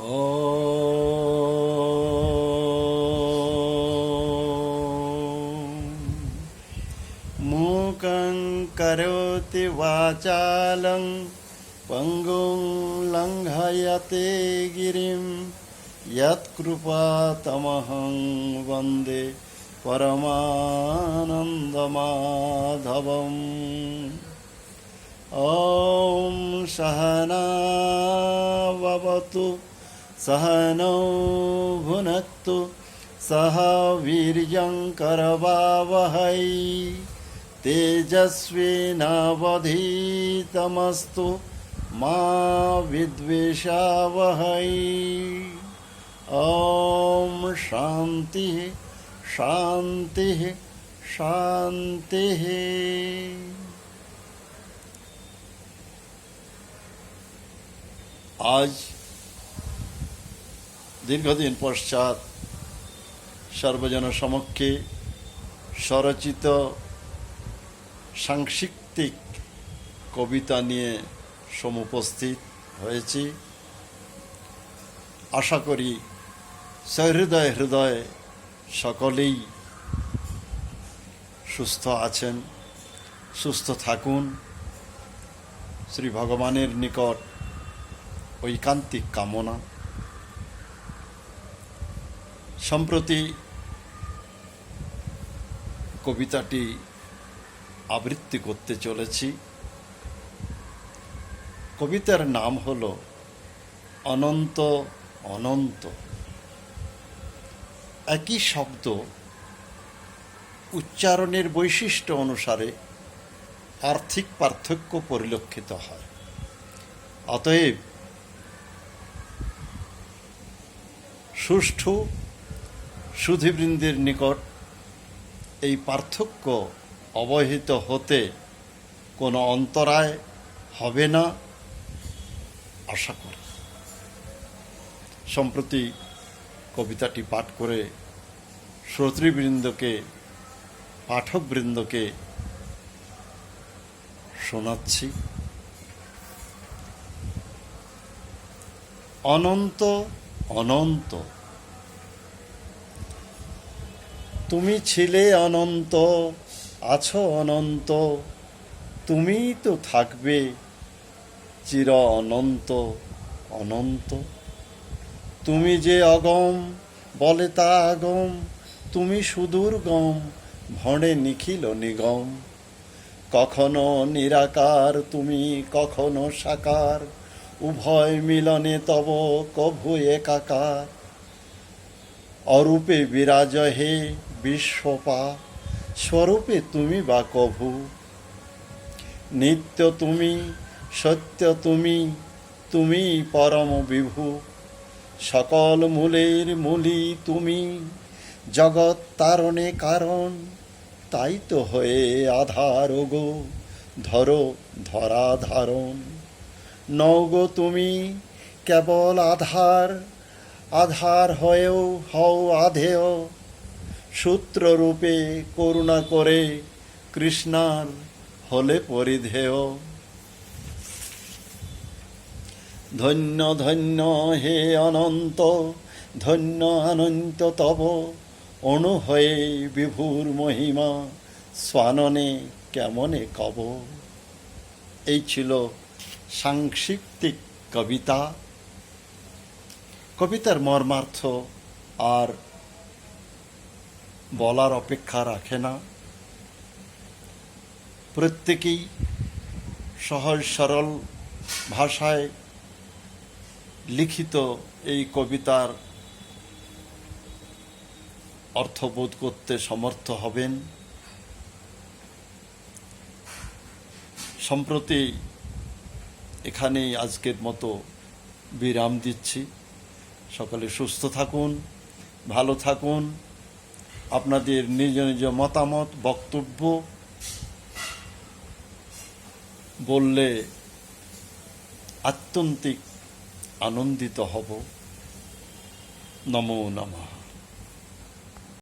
ॐ मूकं करोति वाचालं पङ्गुं लङ्घयते गिरिं यत्कृपातमहं वन्दे परमानन्दमाधवम् ॐ सहनावतु सहनौ भुनक्तु सह वीर्यङ्करवावहै तेजस्विनावधीतमस्तु मा विद्वेषावहै। ॐ शान्तिः शान्तिः शान्तिः। আজ দীর্ঘদিন পশ্চাৎ সর্বজন সমক্ষে স্বরচিত সাংস্কৃতিক কবিতা নিয়ে সমুপস্থিত হয়েছি। আশা করি সহৃদয় হৃদয় সকলেই সুস্থ আছেন, সুস্থ থাকুন। শ্রী ভগবানের নিকট ঐকান্তিক কামনা। সম্প্রতি কবিতাটি আবৃত্তি করতে চলেছি। কবিতার নাম হল অনন্ত অনন্ত। একই শব্দ উচ্চারণের বৈশিষ্ট্য অনুসারে আর্থিক পার্থক্য পরিলক্ষিত হয়। অতএব সুষ্ঠু সুধীবৃন্দের নিকট এই পার্থক্য অবহিত হতে কোনো অন্তরায় হবে না, আশা করি। সম্প্রতি কবিতাটি পাঠ করে শ্রোতৃবৃন্দকে, পাঠকবৃন্দকে শোনাচ্ছি। অনন্ত অনন্ত তুমি ছিলে অনন্ত, আছো অনন্ত, তুমিই তো থাকবে চির অনন্ত অনন্ত। তুমি যে অগম, বলে তা আগম, তুমি সুদূর গম, ভণে নিখিল নিগম। কখনো নিরাকার, তুমি কখনো সাকার, উভয় মিলনে তব কভু একাকার। অরূপে বিরাজ হে বিশ্বপা, স্বরূপে তুমি বা কভু, নিত্য তুমি, সত্য তুমি তুমি পরম বিভু, সকল মূলের মূলি তুমি, জগৎ তারণে কারণ, তাই তো হয়ে আধার গো, ধরো ধরা ধারণ। নৌগো তুমি, কেবল আধার আধার হয়েও হও আধেয় সূত্ররূপে করুণা করে কৃষ্ণার হলে পরিধেয়। ধন্য ধন্য হে অনন্ত, ধন্য অনন্ত তব অনু হয়ে বিভুর মহিমা, স্বাননে কেমনে কব? এই ছিল সাংস্কৃতিক কবিতা। কবিতার মর্মার্থ আর বলার অপেক্ষা রাখে না। প্রত্যেকেই সহজ সরল ভাষায় লিখিত এই কবিতার অর্থবোধ করতে সমর্থ হবেন। সম্প্রতি এখানেই আজকের মতো বিরাম দিচ্ছি। সকলে সুস্থ থাকুন, ভালো থাকুন। আপনাদের নিজ নিজ মতামত বক্তব্য বললে আত্যন্তিক আনন্দিত হব। নমো নমঃ।